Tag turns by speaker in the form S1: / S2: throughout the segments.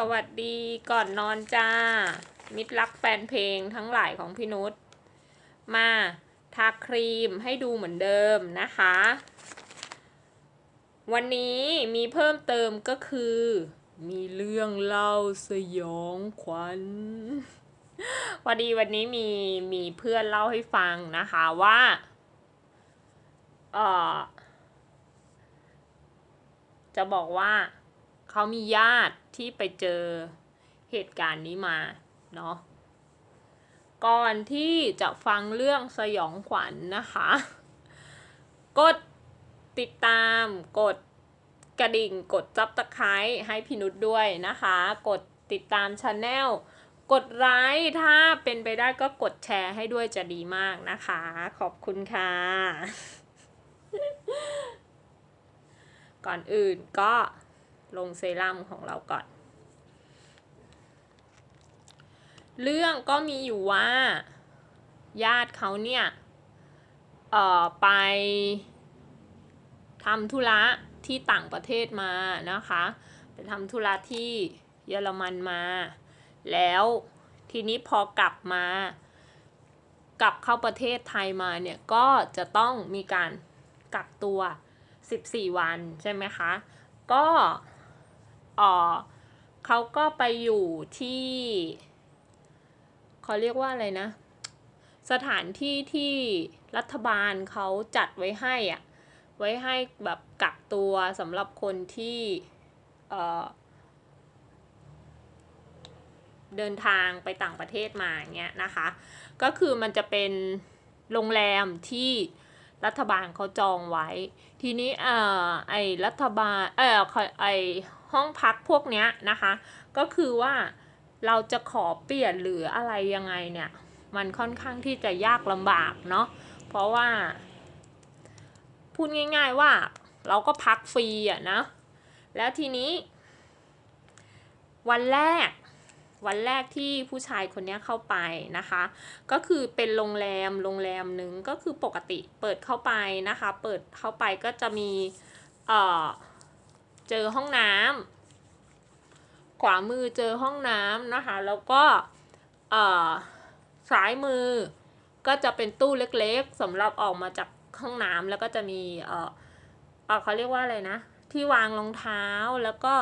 S1: สวัสดีก่อนนอนจ้า มิตรรักแฟนเพลงทั้งหลายของพี่นุชมาทาครีมให้ดูเหมือนเดิมนะคะ วันนี้มีเพิ่มเติมก็คือ มีเรื่องเล่าสยองขวัญพอดีวันนี้มีมีเพื่อนเล่าให้ฟังนะคะว่าเออจะบอกว่า เขามีญาติที่ไปเจอเหตุการณ์นี้มาเนาะก่อนที่จะฟังเรื่องสยองขวัญนนะคะ กดติดตามกดกระดิ่งกดจับตะไคร้ให้พี่นุชด้วยนะคะ กดติดตามช anel กดไลค์ถ้าเป็นไปได้ก็กดแชร์ให้ด้วยจะดีมากนะคะ ขอบคุณค่ะ ก่อนอื่นก็ ลงเซรั่มของเราก่อน เรื่องก็มีอยู่ว่า ญาติเขาเนี่ย เอ่อ ไปทำธุระที่ต่างประเทศมานะคะ ไปทำธุระที่เยอรมันมา แล้วทีนี้พอกลับมากลับเข้าประเทศไทยมาเนี่ย ก็จะต้องมีการกักตัว 14 วันใช่ไหมคะ ก็ เออเขาก็ไปอยู่ที่เขาเรียกว่าอะไรนะ สถานที่ที่รัฐบาลเขาจัดไว้ให้อะไว้ให้แบบกักตัวสำหรับคนที่เเดินทางไปต่างประเทศมาเงี้ยนะคะ ก็คือมันจะเป็นโรงแรมที่รัฐบาลเขาจองไว้ ทีนี้เอ่อไอรัฐบาลเออไอ ห้องพักพวกเนี้ยนะคะ ก็คือว่าเราจะขอเปลี่ยนหรืออะไรยังไงเนี่ยมันค่อนข้างที่จะยากลำบากเนาะเพราะว่า พูดง่าย ๆว่าเราก็พักฟรีอะนะ แล้วทีนี้ วันแรก วันแรกที่ผู้ชายคนนี้เข้าไปนะคะ ก็คือเป็นโรงแรมโรงแรมหนึ่งก็คือปกติเปิดเข้าไปนะคะ เปิดเข้าไปก็จะมีเอ่อ เจอห้องน้ำขวามือเจอห้องน้ำนะคะ แล้วก็อ่อซ้ายมือก็จะเป็นตู้เล็กๆสำหรับออกมาจากห้องน้ำแล้วก็จะมีเอ่อเขาเรียกว่าอะไรนะ ที่วางรองเท้าแล้วก็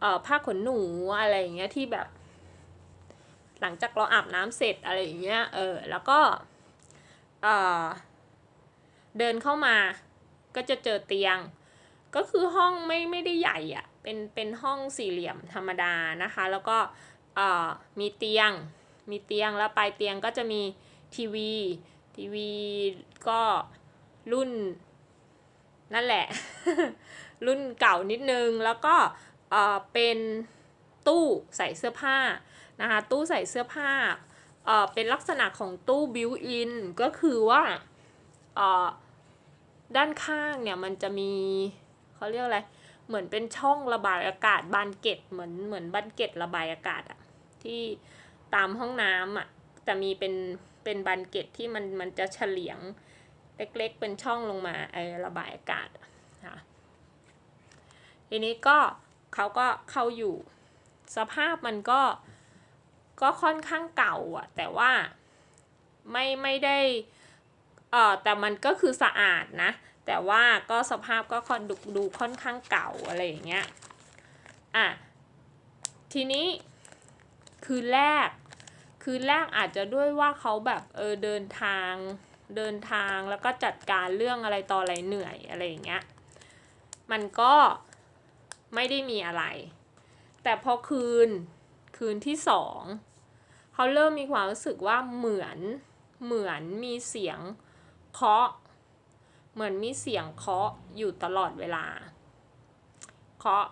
S1: เอ่อผ้าขนหนูอะไรอย่างเงี้ยที่แบบ หลังจากเราอาบน้ำเสร็จอะไรอย่างเงี้ยเออแล้วก็เออเดินเข้ามาก็จะเจอเตียง ก็คือห้องไม่ไม่ได้ใหญ่อะ่ะเป็นเป็นห้องสี่เหลี่ยมธรรมดานะคะ แล้วก็เอ่อมีเตียงมีเตียงแล้วปลายเตียงก็จะมีทีวีทีวีก็รุ่นนั่นแหละ รุ่นเก่านิดนึงแล้วก็เอ่อเป็นตู้ใส่เสื้อผ้านะคะตู้ใส่เสื้อผ้าเอ่อเป็นลักษณะของตู้บิวอินก็คือว่าเอ่อด้านข้างเนี่ยมันจะมี เขาเรียกอะไร เหมือนเป็นช่องระบายอากาศบานเกล็ดเหมือนเหมือนบานเกล็ดระบายอากาศอะที่ตามห้องน้ำอะจะมีเป็นเป็นบานเกล็ดที่มันมันจะเฉลียงเล็กๆ เป็นช่องลงมาไอระบายอากาศค่ะทีนี้ก็เขาก็เข้าอยู่ สภาพมันก็ก็ค่อนข้างเก่าอะแต่ว่าไม่ไม่ได้เออแต่มันก็คือสะอาดนะ แต่ว่าก็สภาพก็ค่อนดูดูค่อนข้างเก่าอะไรอย่างเงี้ยอะทีนี้คืนแรก คืนแรกอาจจะด้วยว่าเขาแบบเออเดินทางเดินทางแล้วก็จัดการเรื่องอะไรต่ออะไรเหนื่อยอะไรอย่างเงี้ยมันก็ไม่ได้มีอะไร แต่พอคืนคืนที่สองเขาเริ่มมีความรู้สึกว่าเหมือนเหมือนมีเสียงเคาะ เหมือนมีเสียงเคาะอยู่ตลอดเวลา เคาะ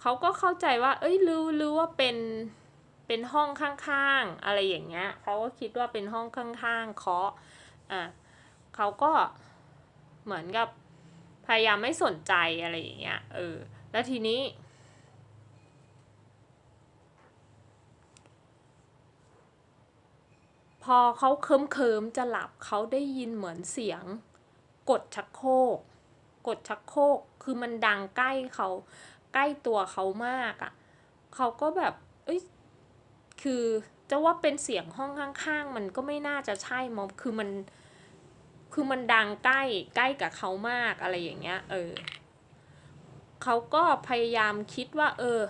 S1: เขาก็เข้าใจว่า เอ้ยรู้รู้ว่าเป็นเป็นห้องข้างๆ อะไรอย่างเงี้ยเขาก็คิดว่าเป็นห้องข้างๆ เคาะอะเขาก็เหมือนกับพยายามไม่สนใจอะไรอย่างเงี้ย เออ แล้วทีนี้ พอเขาเคิมเคิมๆจะหลับเขาได้ยินเหมือนเสียง กดชักโครกกดชักโครกคือมันดังใกล้เขาใกล้ตัวเขามากอะ่ะเขาก็แบบเอ้ยคือจะว่าเป็นเสียงห้องข้างๆ มันก็ไม่น่าจะใช่มอคือมันคือมันดังใกล้ใกล้กับเขามากอะไรอย่างเงี้ยเออเขาก็พยายามคิดว่า เออ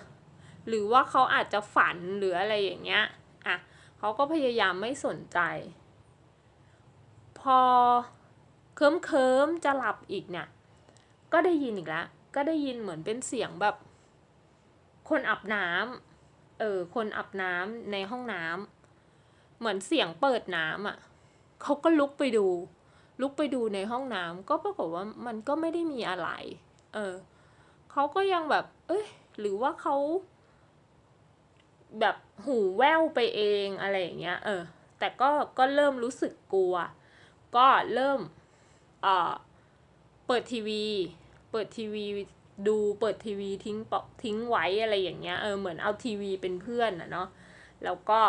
S1: หรือว่าเขาอาจจะฝันหรืออะไรอย่างเงี้ยอะเขาก็พยายามไม่สนใจ พอ เคิมเคิมจะหลับอีกเนี่ย ก็ได้ยินอีกแล้วก็ได้ยินเหมือนเป็นเสียงแบบ คนอาบน้ำเออ คนอาบน้ำในห้องน้ำเหมือนเสียงเปิดน้ำอะเขาก็ลุกไปดู ลุกไปดูในห้องน้ำก็ปรากฏว่ามันก็ไม่ได้มีอะไร เออเขาก็ยังแบบ เอ้ย หรือว่าเขาแบบหูแว่วไปเองอะไรอย่างเงี้ย เออ แต่ก็ก็เริ่มรู้สึกกลัว ก็เริ่ม เออเปิดทีวี เปิดทีวีดูเปิดทีวีทิ้งปะทิ้งไว้อะไรอย่างเงี้ยเออเหมือนเอาทีวีเป็นเพื่อนอะเนาะแล้วก็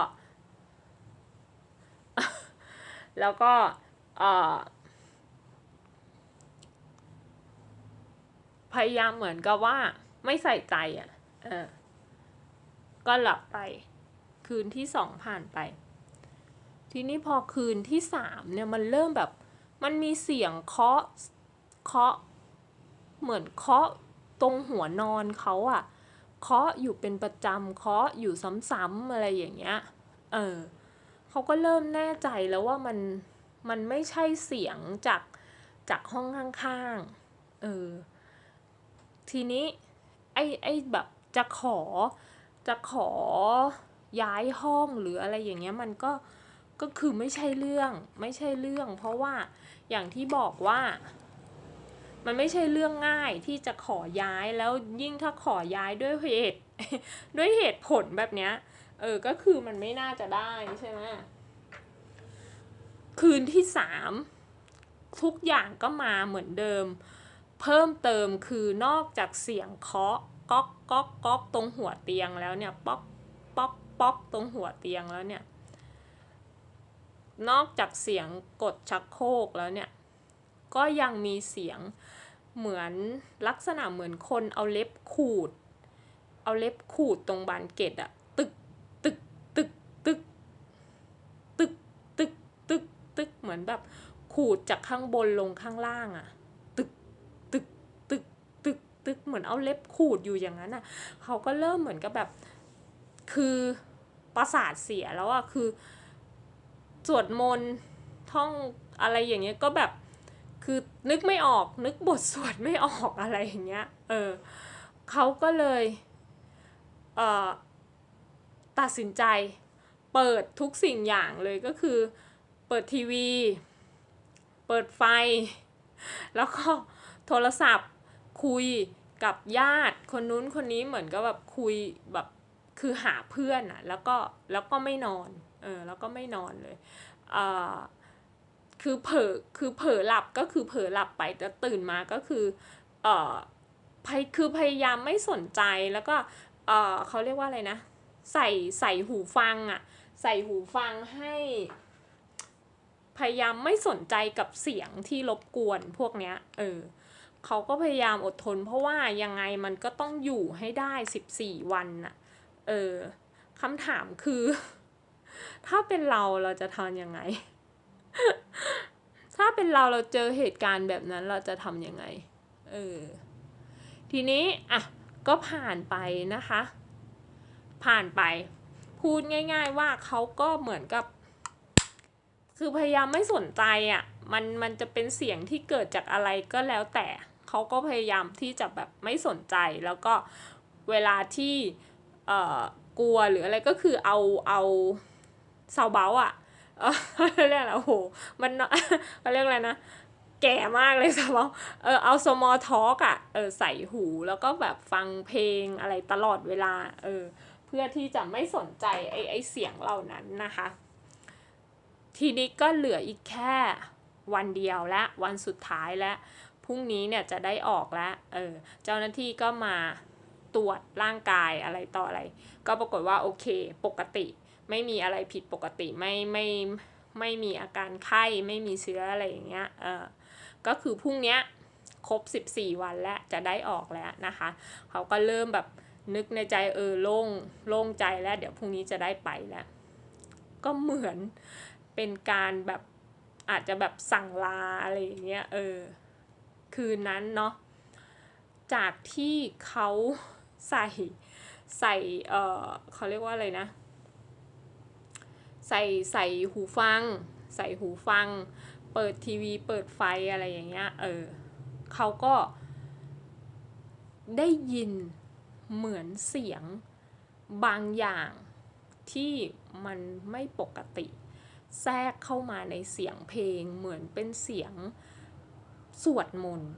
S1: แล้วก็เออพยายามเหมือนกับว่าไม่ใส่ใจอะ่ะเออก็หลับไป คืนที่สองผ่านไป ทีนี้พอคืนที่สามเนี่ยมันเริ่มแบบ มันมีเสียงเคาะเคาะเหมือนเคาะตรงหัวนอนเขาอะเคาะอยู่เป็นประจำเคาะอยู่ซ้ำๆอะไรอย่างเงี้ย เออเขาก็เริ่มแน่ใจแล้วว่ามันมันไม่ใช่เสียงจากจากห้องข้างๆ เออ ทีนี้ไอ้ไอ้แบบจะขอจะขอย้ายห้องหรืออะไรอย่างเงี้ยมันก็ ก็คือไม่ใช่เรื่องไม่ใช่เรื่อง เพราะว่าอย่างที่บอกว่า มันไม่ใช่เรื่องง่ายที่จะขอย้ายแล้วยิ่งถ้าขอย้ายด้วยเหตุ ด้วยเหตุผลแบบเนี้ยเออก็คือมันไม่น่าจะได้ใช่ไหมคืนที่สามทุกอย่างก็มาเหมือนเดิม เพิ่มเติมคือนอกจากเสียงเคาะก๊อกก๊อกก๊อกตรงหัวเตียงแล้วเนี่ย ป๊อกป๊อกป๊อกตรงหัวเตียงแล้วเนี่ย นอกจากเสียงกดชักโครกแล้วเนี่ย ก็ยังมีเสียงเหมือนลักษณะเหมือนคนเอาเล็บขูด เอาเล็บขูดตรงบานเกล็ดอะตึกตึกตึกตึกตึกตึกตึกตึกเหมือนแบบขูดจากข้างบนลงข้างล่างอะตึกตึกตึกตึกตึกเหมือนเอาเล็บขูดอยู่อย่างนั้นอะเขาก็เริ่มเหมือนกับแบบคือประสาทเสียแล้วอะคือ สวดมนต์ท่องอะไรอย่างเงี้ยก็แบบคือนึกไม่ออกนึกบทสวดไม่ออกอะไรอย่างเงี้ยเออเขาก็เลยเอ่อตัดสินใจเปิดทุกสิ่งอย่างเลยก็คือเปิดทีวี เปิดไฟ แล้วก็โทรศัพท์คุยกับญาติคนนู้นคนนี้เหมือนกับแบบคุยแบบ คือหาเพื่อนอะแล้วก็แล้วก็ไม่นอนเออแล้วก็ไม่นอนเลยเอ่อคือเผลอคือเผลอหลับก็คือเผลอหลับไปแต่ตื่นมาก็คือเอ่อพยคือพยายามไม่สนใจแล้วก็เอ่อเขาเรียกว่าอะไรนะ ใส่ใส่หูฟังอะใส่หูฟังให้พยายามไม่สนใจกับเสียงที่รบกวนพวกเนี้ย เออ เขาก็พยายามอดทนเพราะว่ายังไงมันก็ต้องอยู่ให้ได้สิบสี่วันน่ะ เออคำถามคือ ถ้าเป็นเราเราจะทำยังไง ถ้าเป็นเราเราเจอเหตุการณ์แบบนั้นเราจะทำยังไง เออ ทีนี้ อะ ก็ผ่านไปนะคะ ผ่านไป พูดง่าย ๆ ว่าเขาก็เหมือนกับ คือพยายามไม่สนใจอะ มันมันจะเป็นเสียงที่เกิดจากอะไรก็แล้วแต่ เขาก็พยายามที่จะแบบไม่สนใจแล้วก็เวลาที่ เอ่อกลัวหรืออะไรก็คือเอาเอาเซาเบาอะเรียกอะไรโอ้โหมันเขาเรียกอะไรนะ แก่มากเลยสมองเออเอา small talk อะเออใส่หูแล้วก็แบบฟังเพลงอะไรตลอดเวลาเออเพื่อที่จะไม่สนใจไอ้ไอ้เสียงเหล่านั้นนะคะ ทีนี้ก็เหลืออีกแค่วันเดียวและวันสุดท้ายและพรุ่งนี้เนี่ยจะได้ออกแล้ว เออ เจ้าหน้าที่ก็มา ตรวจร่างกายอะไรต่ออะไร ก็ปรากฏว่าโอเค ปกติ ไม่มีอะไรผิดปกติไม่ไม่ไม่มีอาการไข้ไม่มีเชื้ออะไรอย่างเงี้ยเออก็คือพรุ่งเนี้ยครบ 14 วันแล้วจะได้ออกแล้วนะคะ เขาก็เริ่มแบบนึกในใจเออโล่งโล่งใจแล้ว เดี๋ยวพรุ่งนี้จะได้ไปแล้ว ก็เหมือนเป็นการแบบอาจจะแบบสั่งลาอะไรอย่างเงี้ยเออ คืนนั้นเนาะจากที่เขา ใส่ใส่เออเขาเรียกว่าอะไรนะ ใส่ใส่หูฟัง ใส่หูฟัง เปิดทีวี เปิดไฟอะไรอย่างเงี้ยเออเขาก็ได้ยินเหมือนเสียงบางอย่างที่มันไม่ปกติ แทรกเข้ามาในเสียงเพลง เหมือนเป็นเสียงสวดมนต์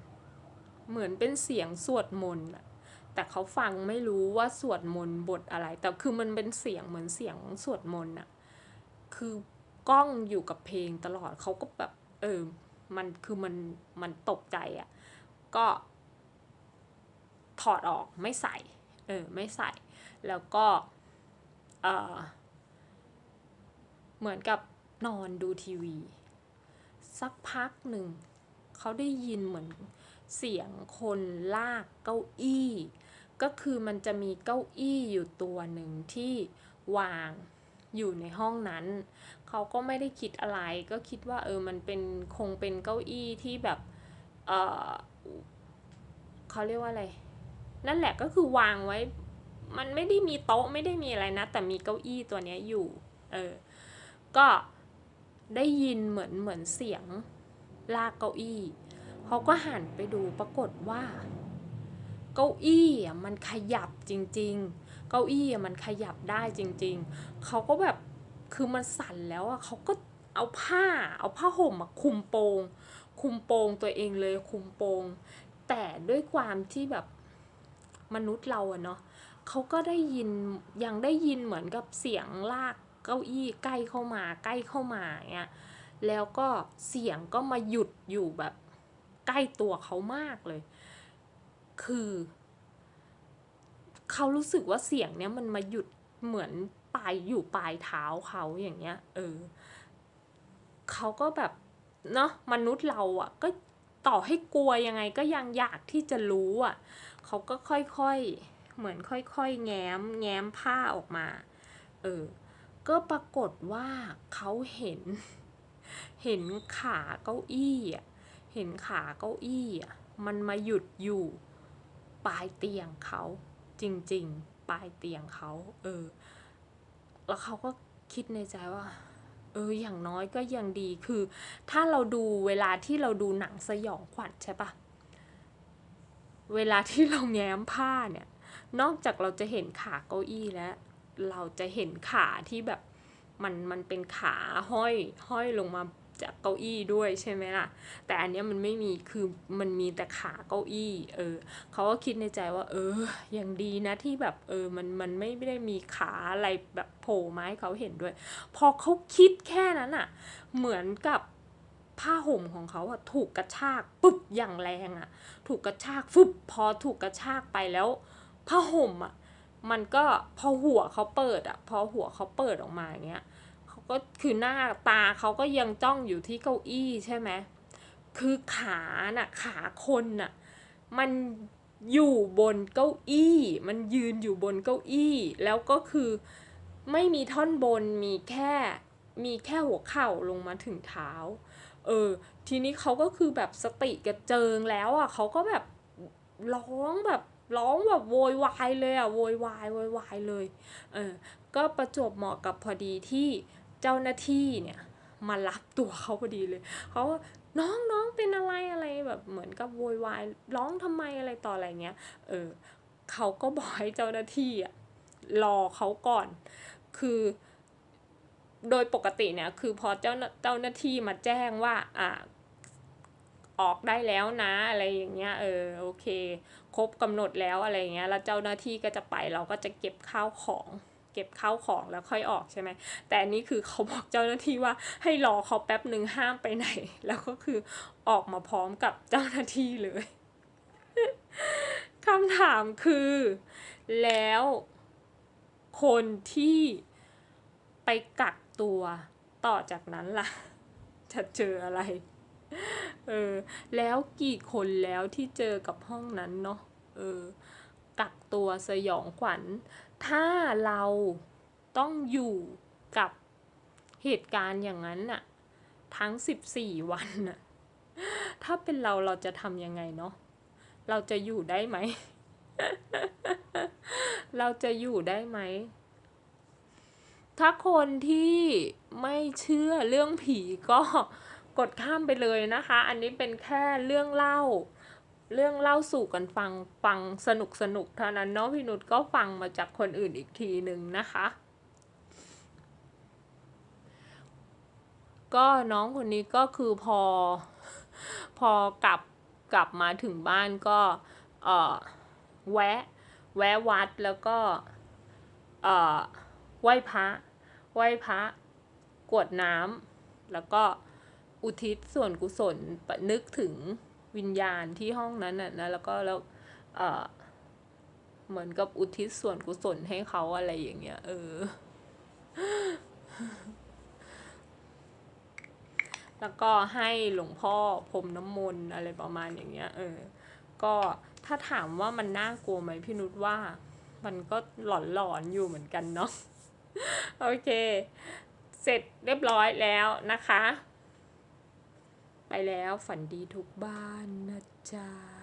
S1: เหมือนเป็นเสียงสวดมนต์อะ แต่เขาฟังไม่รู้ว่าสวดมนต์บทอะไร แต่คือมันเป็นเสียงเหมือนเสียงสวดมนต์อะคือกล้องอยู่กับเพลงตลอดเขาก็แบบ เออ มันคือมันมันตกใจอะก็ ถอดออกไม่ใส่ เออ ไม่ใส่ แล้วก็ เออเหมือนกับนอนดูทีวี สักพักหนึ่ง เขาได้ยินเหมือน เสียงคนลากเก้าอี้ ก็คือมันจะมีเก้าอี้อยู่ตัวหนึ่งที่วางอยู่ในห้องนั้น เขาก็ไม่ได้คิดอะไร ก็คิดว่าเออมันเป็นคงเป็นเก้าอี้ที่แบบเออเขาเรียกว่าอะไร นั่นแหละก็คือวางไว้ มันไม่ได้มีโต๊ะไม่ได้มีอะไรนะ แต่มีเก้าอี้ตัวนี้อยู่ เออ ก็ได้ยินเหมือนเหมือนเสียงลากเก้าอี้ เขาก็หันไปดูปรากฏว่า เก้าอี้อะมันขยับจริง ๆ เก้าอี้อะมันขยับได้จริง ๆ เขาก็แบบคือมันสั่นแล้วอะเขาก็เอาผ้า เอาผ้าห่มมาคุมโปง คุมโปงตัวเองเลยคุมโปง แต่ด้วยความที่แบบมนุษย์เราอะเนาะเขาก็ได้ยินยังได้ยินเหมือนกับเสียงลากเก้าอี้ใกล้เข้ามาใกล้เข้ามาเงี้ยแล้วก็เสียงก็มาหยุดอยู่แบบ ใกล้ตัวเขามากเลย คือเขารู้สึกว่าเสียงเนี้ยมันมาหยุดเหมือนปลายอยู่ปลายเท้าเขาอย่างเงี้ย เออเขาก็แบบเนาะมนุษย์เราอะ่ะ ก็ต่อให้กลัวยังไงก็ยังอยากที่จะรู้อะ่ะเขาก็ค่อยๆเหมือนค่อยๆ แง้ม แง้มผ้าออกมา เออ ก็ปรากฏว่าเขาเห็น เห็นขาเก้าอี้อะ เห็นขาเก้าอี้มันมาหยุดอยู่ปลายเตียงเขาจริงๆ ปลายเตียงเขาเออ แล้วเขาก็คิดในใจว่า เอออย่างน้อยก็ยังดีคือ ถ้าเราดูเวลาที่เราดูหนังสยองขวัญใช่ปะเวลาที่เราแง้มผ้าเนี่ย นอกจากเราจะเห็นขาเก้าอี้แล้ว เราจะเห็นขาที่แบบมันมันเป็นขาห้อยห้อยลงมา จากเก้าอี้ด้วยใช่ไหมล่ะ แต่อันนี้มันไม่มีคือมันมีแต่ขาเก้าอี้ เออเขาก็คิดในใจว่า เออ อย่างดีนะที่แบบเออมันมันไม่ได้มีขาอะไรแบบโผล่มาให้เขาเห็นด้วย พอเขาคิดแค่นั้นอะเหมือนกับผ้าห่มของเขาอะถูกกระชากปุ๊บอย่างแรงอะถูกกระชากฟึบพอถูกกระชากไปแล้วผ้าห่มอะมันก็พอหัวเขาเปิดอะพอหัวเขาเปิดออกมาอย่างเงี้ย ก็คือหน้าตาเขาก็ยังจ้องอยู่ที่เก้าอี้ใช่ไหมคือขาน่ะขาคนน่ะมันอยู่บนเก้าอี้ มันยืนอยู่บนเก้าอี้ แล้วก็คือไม่มีท่อนบนมีแค่มีแค่หัวเข่าลงมาถึงเท้า เออ ทีนี้เขาก็คือแบบสติกระเจิงแล้วอะเขาก็แบบร้องแบบร้องแบบโวยวายเลยอะโวยวายโวยวายเลย เออ ก็ประจวบเหมาะกับพอดีที่ เจ้าหน้าที่เนี่ยมารับตัวเขาพอดีเลยเขาน้องน้องเป็นอะไรอะไรแบบเหมือนกับโวยวายร้องทำไมอะไรต่ออะไรเงี้ยเออเขาก็บอกให้เจ้าหน้าที่อะรอเขาก่อน คือ โดยปกติเนี่ยคือพอเจ้าเจ้าหน้าที่มาแจ้งว่าอ่าออกได้แล้วนะอะไรอย่างเงี้ยเออโอเค ครบกำหนดแล้วอะไรเงี้ยแล้วเจ้าหน้าที่ก็จะไปเราก็จะเก็บข้าวของ เก็บข้าวของแล้วค่อยออกใช่ไหมแต่อันนี้คือเขาบอกเจ้าหน้าที่ว่าให้รอเขาแป๊บหนึ่งห้ามไปไหน แล้วก็คือออกมาพร้อมกับเจ้าหน้าที่เลยคำถามคือ แล้วคนที่ไปกักตัวต่อจากนั้นล่ะ จะเจออะไร เออ แล้วกี่คนแล้วที่เจอกับห้องนั้นเนาะ เออ กักตัวสยองขวัญ ถ้าเราต้องอยู่กับเหตุการณ์อย่างนั้นน่ะทั้ง 14 วันน่ะถ้าเป็นเราเราจะทำยังไงเนาะเราจะอยู่ได้ไหม เราจะอยู่ได้ไหม ถ้าคนที่ไม่เชื่อเรื่องผีก็กดข้ามไปเลยนะคะ อันนี้เป็นแค่เรื่องเล่า เรื่องเล่าสู่กันฟังฟังสนุกสนุกเท่านั้นเนาะพี่นุชก็ฟังมาจากคนอื่นอีกทีหนึ่งนะคะ ก็น้องคนนี้ก็คือพอพอกลับกลับมาถึงบ้านก็เออแวะแวะวัดแล้วก็เออไหว้พระไหว้พระกวดน้ำแล้วก็อุทิศส่วนกุศลนึกถึง วิญญาณที่ห้องนั้นน่ะนะแล้วก็แล้วเอ่อเหมือนกับอุทิศส่วนกุศลให้เขาอะไรอย่างเงี้ย เออ แล้วก็ให้หลวงพ่อพรมน้ำมนต์อะไรประมาณอย่างเงี้ย เออ ก็ถ้าถามว่ามันน่ากลัวไหมพี่นุชว่า มันก็หลอนๆอยู่เหมือนกันเนาะ โอเค เสร็จเรียบร้อยแล้วนะคะ ไปแล้วฝันดีทุกบ้านนะจ๊ะ